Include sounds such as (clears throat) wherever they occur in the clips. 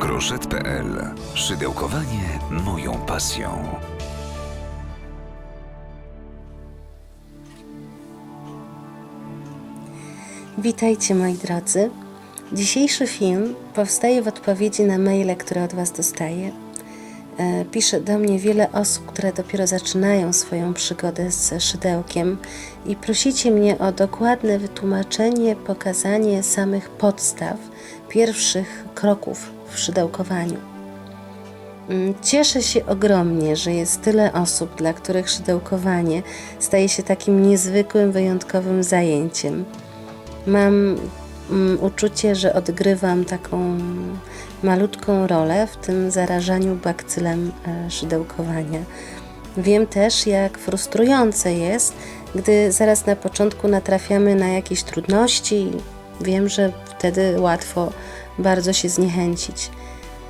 Groszet.pl. Szydełkowanie moją pasją. Witajcie moi drodzy. Dzisiejszy film powstaje w odpowiedzi na maile, które od Was dostaję. E, Pisze do mnie wiele osób, które dopiero zaczynają swoją przygodę z szydełkiem i prosicie mnie o dokładne wytłumaczenie, pokazanie samych podstaw, pierwszych kroków w szydełkowaniu. Mm, Cieszę się ogromnie, że jest tyle osób, dla których szydełkowanie staje się takim niezwykłym, wyjątkowym zajęciem. Mam mm, uczucie, że odgrywam taką malutką rolę w tym zarażaniu bakcylem e, szydełkowania. Wiem też, jak frustrujące jest, gdy zaraz na początku natrafiamy na jakieś trudności. Wiem, że wtedy łatwo bardzo się zniechęcić.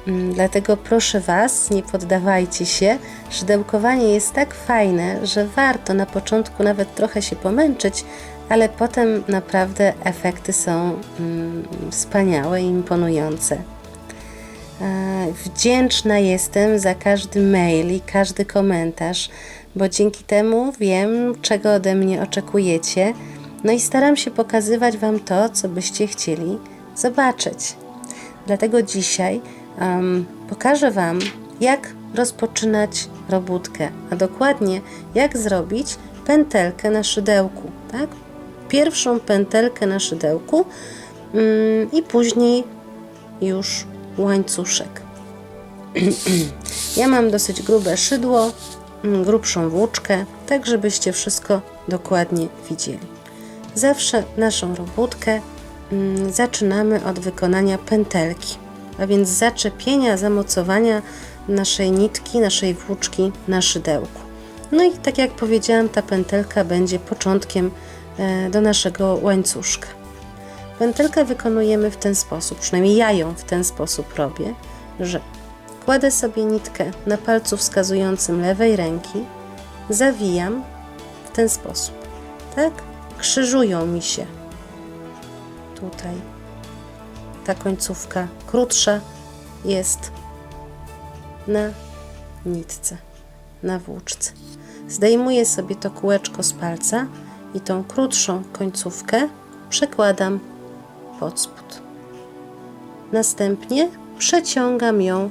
Mm, Dlatego proszę Was, nie poddawajcie się. Szydełkowanie jest tak fajne, że warto na początku nawet trochę się pomęczyć, ale potem naprawdę efekty są mm, wspaniałe i imponujące. E, Wdzięczna jestem za każdy mail i każdy komentarz, bo dzięki temu wiem, czego ode mnie oczekujecie. No i staram się pokazywać Wam to, co byście chcieli zobaczyć. Dlatego dzisiaj em, pokażę Wam, jak rozpoczynać robótkę, a dokładnie jak zrobić pętelkę na szydełku. Tak? Pierwszą pętelkę na szydełku mm, i później już łańcuszek. (clears throat) ja mam dosyć grube szydło, mm, grubszą włóczkę, tak żebyście wszystko dokładnie widzieli. Zawsze naszą robótkę zaczynamy od wykonania pętelki, a więc zaczepienia, zamocowania naszej nitki, naszej włóczki na szydełku. No i tak jak powiedziałam, ta pętelka będzie początkiem e, do naszego łańcuszka. Pętelkę wykonujemy w ten sposób, przynajmniej ja ją w ten sposób robię, że kładę sobie nitkę na palcu wskazującym lewej ręki, zawijam w ten sposób, tak? Krzyżują mi się tutaj. Ta końcówka krótsza jest na nitce, na włóczce. Zdejmuję sobie to kółeczko z palca i tą krótszą końcówkę przekładam pod spód. Następnie przeciągam ją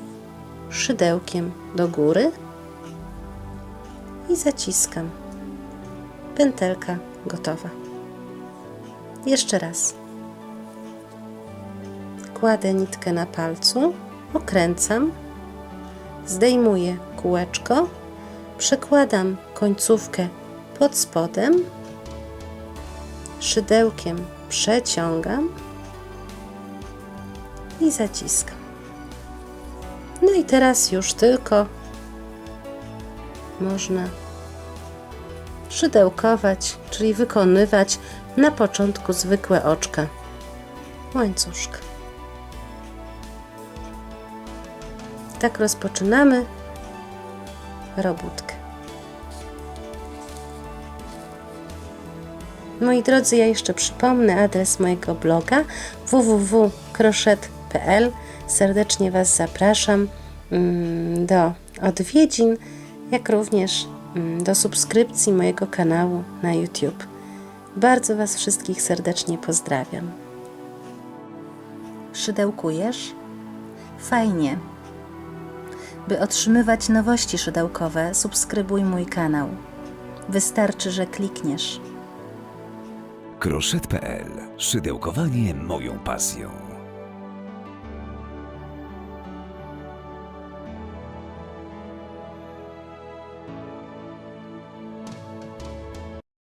szydełkiem do góry i zaciskam. Pętelka gotowa. Jeszcze raz. Kładę nitkę na palcu, okręcam, zdejmuję kółeczko, przekładam końcówkę pod spodem, szydełkiem przeciągam i zaciskam. No i teraz już tylko można szydełkować, czyli wykonywać na początku zwykłe oczka łańcuszka. Tak rozpoczynamy robótkę. Moi drodzy, ja jeszcze przypomnę adres mojego bloga www.crochet.pl. Serdecznie Was zapraszam mm, do odwiedzin, jak również mm, do subskrypcji mojego kanału na YouTube. Bardzo Was wszystkich serdecznie pozdrawiam. Szydełkujesz? Fajnie. By otrzymywać nowości szydełkowe, subskrybuj mój kanał. Wystarczy, że klikniesz. Groszet.pl. Szydełkowanie moją pasją.